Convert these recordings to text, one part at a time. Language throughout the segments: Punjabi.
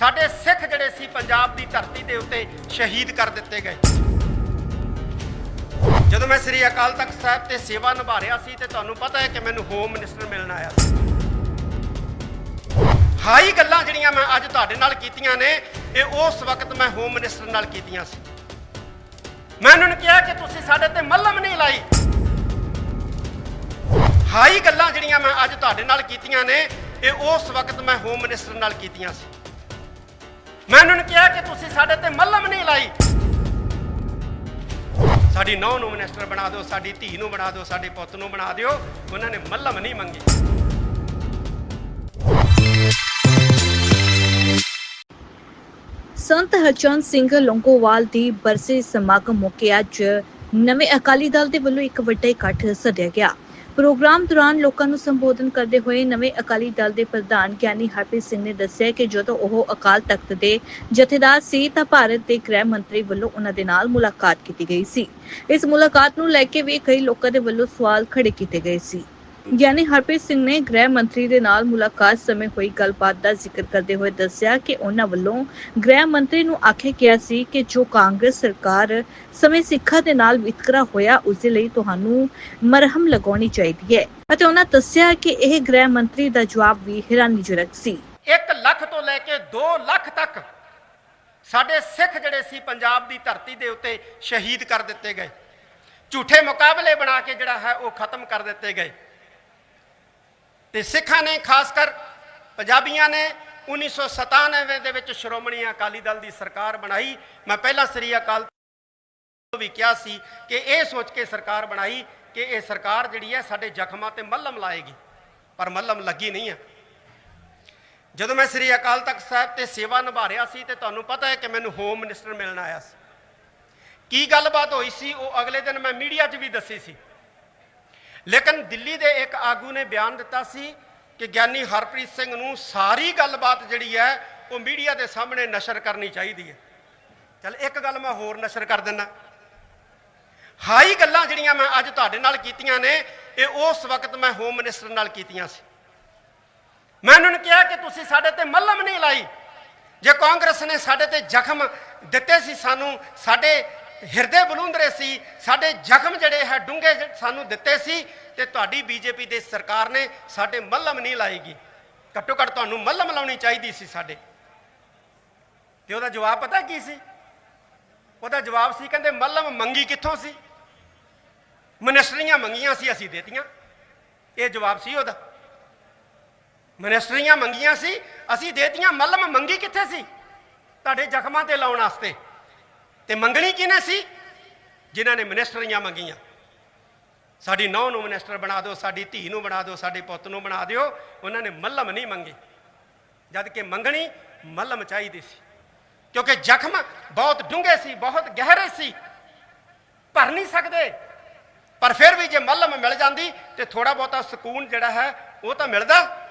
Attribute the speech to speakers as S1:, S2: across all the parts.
S1: ਸਾਡੇ ਸਿੱਖ ਜਿਹੜੇ ਸੀ ਪੰਜਾਬ ਦੀ ਧਰਤੀ ਦੇ ਉੱਤੇ ਸ਼ਹੀਦ ਕਰ ਦਿੱਤੇ ਗਏ। ਜਦੋਂ ਮੈਂ ਸ੍ਰੀ ਅਕਾਲ ਤਖਤ ਸਾਹਿਬ ਤੇ ਸੇਵਾ ਨਿਭਾ ਰਿਹਾ ਸੀ ਤੇ ਤੁਹਾਨੂੰ ਪਤਾ ਹੈ ਕਿ ਮੈਨੂੰ ਹੋਮ ਮਿਨਿਸਟਰ ਮਿਲਣ ਆਇਆ ਸੀ। ਹਾਈ ਗੱਲਾਂ ਜਿਹੜੀਆਂ ਮੈਂ ਅੱਜ ਤੁਹਾਡੇ ਨਾਲ ਕੀਤੀਆਂ ਨੇ, ਇਹ ਉਸ ਵਕਤ ਮੈਂ ਹੋਮ ਮਿਨਿਸਟਰ ਨਾਲ ਕੀਤੀਆਂ ਸੀ। ਮੈਂ ਉਹਨਾਂ ਨੂੰ ਕਿਹਾ ਕਿ ਤੁਸੀਂ ਸਾਡੇ ਤੇ ਮੱਲਮ ਨਹੀਂ ਲਾਈ। ਹਾਈ ਗੱਲਾਂ ਜਿਹੜੀਆਂ ਮੈਂ ਅੱਜ ਤੁਹਾਡੇ ਨਾਲ ਕੀਤੀਆਂ ਨੇ, ਇਹ ਉਸ ਵਕਤ ਮੈਂ ਹੋਮ ਮਿਨਿਸਟਰ ਨਾਲ ਕੀਤੀਆਂ ਸੀ। ਮੈਂ ਉਹਨਾਂ ਨੂੰ ਕਿਹਾ ਕਿ ਤੁਸੀਂ ਸਾਡੇ ਤੇ ਮੱਲਮ ਨਹੀਂ ਲਾਈ। ਸਾਡੀ ਨੌ ਨੂੰ ਮਿਨਿਸਟਰ ਬਣਾ ਦਿਓ, ਸਾਡੀ ਧੀ ਨੂੰ ਬਣਾ ਦਿਓ, ਸਾਡੇ ਪੁੱਤ ਨੂੰ ਬਣਾ ਦਿਓ, ਉਹਨਾਂ ਨੇ ਮੱਲਮ ਨਹੀਂ ਮੰਗੀ।
S2: ਸੰਤ ਹਰਚੰਦ ਸਿੰਘ ਲੰਗੋਵਾਲ ਦੀ ਬਰਸੀ ਸਮਾਗਮ ਮੌਕੇ ਅੱਜ ਨਵੇਂ ਅਕਾਲੀ ਦਲ ਦੇ ਵੱਲੋਂ ਇੱਕ ਵੱਡਾ ਇਕੱਠ ਸੱਦਿਆ ਗਿਆ। ਪ੍ਰੋਗਰਾਮ ਦੌਰਾਨ ਲੋਕਾਂ ਨੂੰ ਸੰਬੋਧਨ ਕਰਦੇ ਹੋਏ ਨਵੇਂ ਅਕਾਲੀ ਦਲ ਦੇ ਪ੍ਰਧਾਨ ਗਿਆਨੀ ਹਰਪ੍ਰੀਤ ਸਿੰਘ ਨੇ ਦੱਸਿਆ ਕਿ ਜਦੋਂ ਉਹ ਅਕਾਲ ਤਖਤ ਦੇ ਜਥੇਦਾਰ ਸੀ ਤਾਂ ਭਾਰਤ ਦੇ ਗ੍ਰਹਿ ਮੰਤਰੀ ਵੱਲੋਂ ਉਹਨਾਂ ਦੇ ਨਾਲ ਮੁਲਾਕਾਤ ਕੀਤੀ ਗਈ ਸੀ। ਇਸ ਮੁਲਾਕਾਤ ਨੂੰ ਲੈ ਕੇ ਵੀ ਕਈ ਲੋਕਾਂ ਦੇ ਵੱਲੋਂ ਸਵਾਲ ਖੜੇ ਕੀਤੇ ਗਏ ਸੀ। ਗਿਆਨੀ ਹਰਪ੍ਰੀਤ ਸਿੰਘ ਨੇ ਗ੍ਰਹਿ ਮੰਤਰੀ ਦੇ ਨਾਲ ਮੁਲਾਕਾਤ ਸਮੇਂ ਹੋਈ ਗੱਲਬਾਤ ਦਾ ਜ਼ਿਕਰ ਕਰਦੇ ਹੋਏ ਦੱਸਿਆ ਕਿ ਉਹਨਾਂ ਵੱਲੋਂ ਗ੍ਰਹਿ ਮੰਤਰੀ ਨੂੰ ਆਖਿਆ ਗਿਆ ਸੀ ਕਿ ਜੋ ਕਾਂਗਰਸ ਸਰਕਾਰ ਸਮੇਂ ਸਿੱਖਾਂ ਦੇ ਨਾਲ ਵਿਤਕਰਾ ਹੋਇਆ ਉਸ ਦੇ ਲਈ ਤੁਹਾਨੂੰ ਮਰਹਮ ਲਗਾਉਣੀ ਚਾਹੀਦੀ ਹੈ। ਅਤੇ ਉਹਨਾਂ ਦੱਸਿਆ ਕਿ ਇਹ ਗ੍ਰਹਿ ਮੰਤਰੀ ਦਾ ਜਵਾਬ ਵੀ ਹੈਰਾਨੀਜਨਕ ਸੀ।
S1: 1 ਲੱਖ ਤੋਂ ਲੈ ਕੇ 2 ਲੱਖ ਤੱਕ ਸਾਡੇ ਸਿੱਖ ਜਿਹੜੇ ਸੀ ਪੰਜਾਬ ਦੀ ਧਰਤੀ ਦੇ ਉੱਤੇ ਸ਼ਹੀਦ ਕਰ ਦਿੱਤੇ ਗਏ। ਝੂਠੇ ਮੁਕਾਬਲੇ ਬਣਾ ਕੇ ਜਿਹੜਾ ਹੈ ਉਹ ਖਤਮ ਕਰ ਦਿੱਤੇ ਗਏ। ਤੇ ਸਿੱਖਾਂ ਨੇ, ਖਾਸ ਕਰ ਪੰਜਾਬੀਆਂ ਨੇ 1997 ਦੇ ਵਿੱਚ ਸ਼੍ਰੋਮਣੀ ਅਕਾਲੀ ਦਲ ਦੀ ਸਰਕਾਰ ਬਣਾਈ। ਮੈਂ ਪਹਿਲਾਂ ਸ੍ਰੀ ਅਕਾਲ ਨੂੰ ਵੀ ਕਿਹਾ ਸੀ ਕਿ ਇਹ ਸੋਚ ਕੇ ਸਰਕਾਰ ਬਣਾਈ ਕਿ ਇਹ ਸਰਕਾਰ ਜਿਹੜੀ ਹੈ ਸਾਡੇ ਜ਼ਖਮਾਂ ਤੇ ਮੱਲਮ ਲਾਏਗੀ, ਪਰ ਮੱਲਮ ਲੱਗੀ ਨਹੀਂ ਹੈ। ਜਦੋਂ ਮੈਂ ਸ੍ਰੀ ਅਕਾਲ ਤਖਤ ਸਾਹਿਬ ਤੇ ਸੇਵਾ ਨਿਭਾ ਰਿਹਾ ਸੀ ਤੇ ਤੁਹਾਨੂੰ ਪਤਾ ਹੈ ਕਿ ਮੈਨੂੰ ਹੋਮ ਮਿਨਿਸਟਰ ਮਿਲਣ ਆਇਆ ਸੀ। ਕੀ ਗੱਲਬਾਤ ਹੋਈ ਸੀ, ਉਹ ਅਗਲੇ ਦਿਨ ਮੈਂ ਮੀਡੀਆ 'ਚ ਵੀ ਦੱਸੀ ਸੀ। ਲੇਕਿਨ ਦਿੱਲੀ ਦੇ ਇੱਕ ਆਗੂ ਨੇ ਬਿਆਨ ਦਿੱਤਾ ਸੀ ਕਿ ਗਿਆਨੀ ਹਰਪ੍ਰੀਤ ਸਿੰਘ ਨੂੰ ਸਾਰੀ ਗੱਲਬਾਤ ਜਿਹੜੀ ਹੈ ਉਹ ਮੀਡੀਆ ਦੇ ਸਾਹਮਣੇ ਨਸ਼ਰ ਕਰਨੀ ਚਾਹੀਦੀ ਹੈ। ਚਲ ਇੱਕ ਗੱਲ ਮੈਂ ਹੋਰ ਨਸ਼ਰ ਕਰ ਦਿੰਦਾ। ਹਾਈ ਗੱਲਾਂ ਜਿਹੜੀਆਂ ਮੈਂ ਅੱਜ ਤੁਹਾਡੇ ਨਾਲ ਕੀਤੀਆਂ ਨੇ, ਇਹ ਉਸ ਵਕਤ ਮੈਂ ਹੋਮ ਮਿਨਿਸਟਰ ਨਾਲ ਕੀਤੀਆਂ ਸੀ। ਮੈਂ ਉਹਨਾਂ ਨੂੰ ਕਿਹਾ ਕਿ ਤੁਸੀਂ ਸਾਡੇ ਤੇ ਮੱਲਮ ਨਹੀਂ ਲਾਈ। ਜੇ ਕਾਂਗਰਸ ਨੇ ਸਾਡੇ ਤੇ ਜ਼ਖਮ ਦਿੱਤੇ ਸੀ ਸਾਨੂੰ, ਸਾਡੇ ਹਿਰਦੇ ਬਲੂੰਦਰੇ ਸੀ, ਸਾਡੇ ਜ਼ਖਮ ਜਿਹੜੇ ਹੈ ਡੂੰਘੇ ਸਾਨੂੰ ਦਿੱਤੇ ਸੀ ਤੇ ਤੁਹਾਡੀ ਬੀਜੇਪੀ ਦੇ ਸਰਕਾਰ ਨੇ ਸਾਡੇ ਮੱਲਮ ਨਹੀਂ ਲਾਏਗੀ। ਘੱਟੋ ਘੱਟ ਤੁਹਾਨੂੰ ਮੱਲਮ ਲਾਉਣੀ ਚਾਹੀਦੀ ਸੀ ਸਾਡੇ। ਤੇ ਉਹਦਾ ਜਵਾਬ ਪਤਾ ਕੀ ਸੀ? ਉਹਦਾ ਜਵਾਬ ਸੀ, ਕਹਿੰਦੇ ਮੱਲਮ ਮੰਗੀ ਕਿੱਥੋਂ ਸੀ? ਮਨਿਸਟਰੀਆਂ ਮੰਗੀਆਂ ਸੀ, ਅਸੀਂ ਦੇਤੀਆਂ। ਇਹ ਜਵਾਬ ਸੀ ਉਹਦਾ। ਮਨਿਸਟਰੀਆਂ ਮੰਗੀਆਂ ਸੀ, ਅਸੀਂ ਦੇਤੀਆਂ, ਮੱਲਮ ਮੰਗੀ ਕਿੱਥੇ ਸੀ? ਤੁਹਾਡੇ ਜ਼ਖਮਾਂ ਤੇ ਲਾਉਣ ਵਾਸਤੇ। ਤੇ ਮੰਗਣੀ ਕਿਹਨੇ ਸੀ? ਜਿਨ੍ਹਾਂ ਨੇ ਮਿਨਿਸਟਰੀਆਂ ਮੰਗੀਆਂ। ਸਾਡੀ ਨੌ ਨੂੰ ਮਿਨਿਸਟਰ ਬਣਾ ਦਿਓ, ਸਾਡੀ ਧੀ ਨੂੰ ਬਣਾ ਦਿਓ, ਸਾਡੇ ਪੁੱਤ ਨੂੰ ਬਣਾ ਦਿਓ, ਉਹਨਾਂ ਨੇ ਮੱਲਮ ਨਹੀਂ ਮੰਗੀ। ਜਦ ਕਿ ਮੰਗਣੀ ਮੱਲਮ ਚਾਹੀਦੀ ਸੀ। ਕਿਉਂਕਿ ਜ਼ਖਮ ਬਹੁਤ ਡੂੰਘੇ ਸੀ, ਬਹੁਤ ਗਹਿਰੇ ਸੀ। ਭਰ ਨਹੀਂ ਸਕਦੇ। ਪਰ ਫਿਰ ਵੀ ਜੇ ਮੱਲਮ ਮਿਲ ਜਾਂਦੀ ਤੇ ਥੋੜਾ ਬਹੁਤਾ ਸਕੂਨ ਜਿਹੜਾ ਹੈ, ਉਹ ਤਾਂ ਮਿਲਦਾ।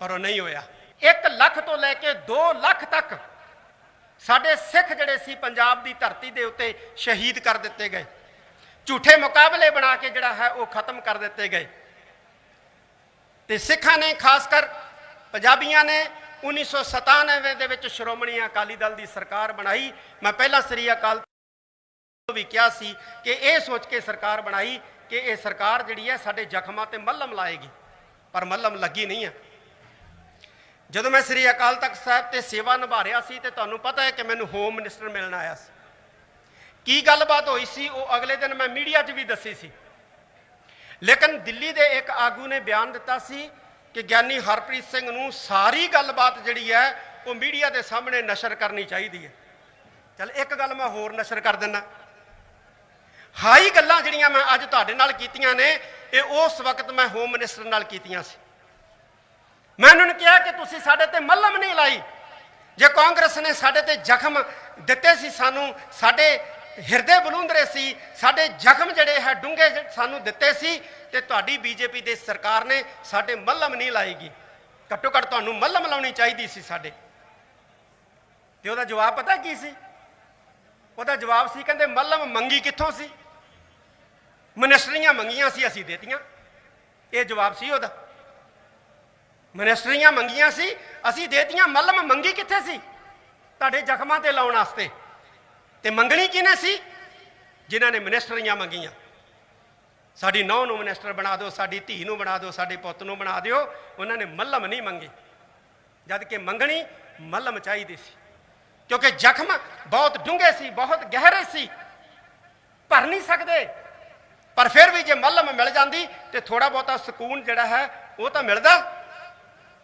S1: ਪਰ ਉਹ ਨਹੀਂ ਹੋਇਆ। 1 ਲੱਖ ਤੋਂ ਲੈ ਕੇ 2 ਲੱਖ ਤੱਕ ਸਾਡੇ ਸਿੱਖ ਜਿਹੜੇ ਸੀ ਪੰਜਾਬ ਦੀ ਧਰਤੀ ਦੇ ਉੱਤੇ ਸ਼ਹੀਦ ਕਰ ਦਿੱਤੇ ਗਏ। ਝੂਠੇ ਮੁਕਾਬਲੇ ਬਣਾ ਕੇ ਜਿਹੜਾ ਹੈ ਉਹ ਖਤਮ ਕਰ ਦਿੱਤੇ ਗਏ। ਤੇ ਸਿੱਖਾਂ ਨੇ ਖਾਸ ਕਰ ਪੰਜਾਬੀਆਂ ਨੇ 1997 ਦੇ ਵਿੱਚ ਸ਼੍ਰੋਮਣੀ ਅਕਾਲੀ ਦਲ ਦੀ ਸਰਕਾਰ ਬਣਾਈ। ਮੈਂ ਪਹਿਲਾਂ ਸ੍ਰੀ ਅਕਾਲ ਵੀ ਕਿਹਾ ਸੀ ਕਿ ਇਹ ਸੋਚ ਕੇ ਸਰਕਾਰ ਬਣਾਈ ਕਿ ਇਹ ਸਰਕਾਰ ਜਿਹੜੀ ਹੈ ਸਾਡੇ ਜ਼ਖਮਾਂ ਤੇ ਮੱਲਮ ਲਾਏਗੀ। ਪਰ ਮੱਲਮ ਲੱਗੀ ਨਹੀਂ ਹੈ। ਜਦੋਂ ਮੈਂ ਸ੍ਰੀ ਅਕਾਲ ਤਖਤ ਸਾਹਿਬ ਤੇ ਸੇਵਾ ਨਿਭਾ ਰਿਹਾ ਸੀ ਤੇ ਤੁਹਾਨੂੰ ਪਤਾ ਹੈ ਕਿ ਮੈਨੂੰ ਹੋਮ ਮਿਨਿਸਟਰ ਮਿਲਣ ਆਇਆ ਸੀ। ਕੀ ਗੱਲਬਾਤ ਹੋਈ ਸੀ? ਉਹ ਅਗਲੇ ਦਿਨ ਮੈਂ ਮੀਡੀਆ 'ਚ ਵੀ ਦੱਸੀ ਸੀ। ਲੇਕਿਨ ਦਿੱਲੀ ਦੇ ਇੱਕ ਆਗੂ ਨੇ ਬਿਆਨ ਦਿੱਤਾ ਸੀ ਕਿ ਗਿਆਨੀ ਹਰਪ੍ਰੀਤ ਸਿੰਘ ਨੂੰ ਸਾਰੀ ਗੱਲਬਾਤ ਜਿਹੜੀ ਹੈ, ਉਹ ਮੀਡੀਆ ਦੇ ਸਾਹਮਣੇ ਨਸ਼ਰ ਕਰਨੀ ਚਾਹੀਦੀ ਹੈ। ਚਲ ਇੱਕ ਗੱਲ ਮੈਂ ਹੋਰ ਨਸ਼ਰ ਕਰ ਦਿੰਦਾ। ਹਾਈ ਗੱਲਾਂ ਜਿਹੜੀਆਂ ਮੈਂ ਅੱਜ ਤੁਹਾਡੇ ਨਾਲ ਕੀਤੀਆਂ ਨੇ, ਇਹ ਉਸ ਵਕਤ ਮੈਂ ਹੋਮ ਮਿਨਿਸਟਰ ਨਾਲ ਕੀਤੀਆਂ ਸੀ। ਮੈਂ ਉਹਨਾਂ ਨੂੰ ਕਿਹਾ ਕਿ ਤੁਸੀਂ ਸਾਡੇ ਤੇ ਮੱਲਮ ਨਹੀਂ ਲਾਈ। ਜੇ ਕਾਂਗਰਸ ਨੇ ਸਾਡੇ ਤੇ ਜ਼ਖਮ ਦਿੱਤੇ ਸੀ, ਸਾਨੂੰ ਸਾਡੇ ਹਿਰਦੇ ਬਲੂੰਦਰੇ ਸੀ, ਸਾਡੇ ਜ਼ਖਮ ਜਿਹੜੇ ਹੈ, ਡੂੰਘੇ ਸਾਨੂੰ ਦਿੱਤੇ ਸੀ, ਤੇ ਤੁਹਾਡੀ ਬੀਜੇਪੀ ਦੇ ਸਰਕਾਰ ਨੇ ਸਾਡੇ ਮੱਲਮ ਨਹੀਂ ਲਾਏਗੀ ਘੱਟੋ ਘੱਟ ਤੁਹਾਨੂੰ ਮੱਲਮ ਲਾਉਣੀ ਚਾਹੀਦੀ ਸੀ ਸਾਡੇ। ਤੇ ਉਹਦਾ ਜਵਾਬ ਪਤਾ ਕੀ ਸੀ? ਉਹਦਾ ਜਵਾਬ ਸੀ, ਕਹਿੰਦੇ ਮੱਲਮ ਮੰਗੀ ਕਿੱਥੋਂ ਸੀ? ਮਨਿਸਟਰੀਆਂ ਮੰਗੀਆਂ ਸੀ, ਅਸੀਂ ਦੇਤੀਆਂ। ਇਹ ਜਵਾਬ ਸੀ ਉਹਦਾ। ਮਨਿਸਟਰੀਆਂ ਮੰਗੀਆਂ ਸੀ, ਅਸੀਂ ਦੇਤੀਆਂ, ਮੱਲਮ ਮੰਗੀ ਕਿੱਥੇ ਸੀ? ਤੁਹਾਡੇ ਜ਼ਖਮਾਂ ਤੇ ਲਾਉਣ ਵਾਸਤੇ। ਤੇ ਮੰਗਣੀ ਕਿਹਨੇ ਸੀ? ਜਿਨ੍ਹਾਂ ਨੇ ਮਨਿਸਟਰੀਆਂ ਮੰਗੀਆਂ। ਸਾਡੀ ਨੌ ਨੂੰ ਮਨਿਸਟਰ ਬਣਾ ਦਿਓ, ਸਾਡੀ ਧੀ ਨੂੰ ਬਣਾ ਦਿਓ, ਸਾਡੇ ਪੁੱਤ ਨੂੰ ਬਣਾ ਦਿਓ, ਉਹਨਾਂ ਨੇ ਮੱਲਮ ਨਹੀਂ ਮੰਗੇ। ਜਦ ਕਿ ਮੰਗਣੀ ਮੱਲਮ ਚਾਹੀਦੀ ਸੀ। ਕਿਉਂਕਿ ਜ਼ਖਮ ਬਹੁਤ ਡੂੰਘੇ ਸੀ, ਬਹੁਤ ਗਹਿਰੇ ਸੀ। ਭਰ ਨਹੀਂ ਸਕਦੇ। ਪਰ ਫਿਰ ਵੀ ਜੇ ਮੱਲਮ ਮਿਲ ਜਾਂਦੀ ਤੇ ਥੋੜਾ ਬਹੁਤਾ ਸਕੂਨ ਜਿਹੜਾ ਹੈ, ਉਹ ਤਾਂ ਮਿਲਦਾ।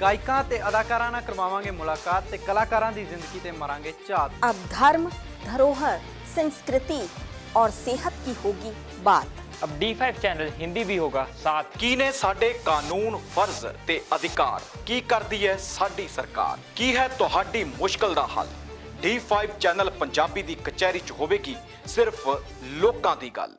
S3: ਗਾਇਕਾਂ ਤੇ ਅਦਾਕਾਰਾਂ ਨਾਲ ਕਰਵਾਵਾਂਗੇ ਮੁਲਾਕਾਤ ਤੇ ਕਲਾਕਾਰਾਂ ਦੀ ਜ਼ਿੰਦਗੀ ਤੇ ਮਰਾਂਗੇ ਝਾਤ
S4: अब धर्म धरोहर संस्कृति और सेहत की होगी बात
S5: अब D5 चैनल हिंदी भी होगा साथ
S6: ਕੀ ਨੇ ਸਾਡੇ ਕਾਨੂੰਨ ਫਰਜ਼ ਤੇ ਅਧਿਕਾਰ ਕੀ ਕਰਦੀ ਹੈ ਸਾਡੀ ਸਰਕਾਰ ਕੀ ਹੈ ਤੁਹਾਡੀ ਮੁਸ਼ਕਲ ਦਾ ਹੱਲ D5 ਚੈਨਲ ਪੰਜਾਬੀ ਦੀ ਕਚਹਿਰੀ 'ਚ ਹੋਵੇਗੀ ਸਿਰਫ ਲੋਕਾਂ ਦੀ ਗੱਲ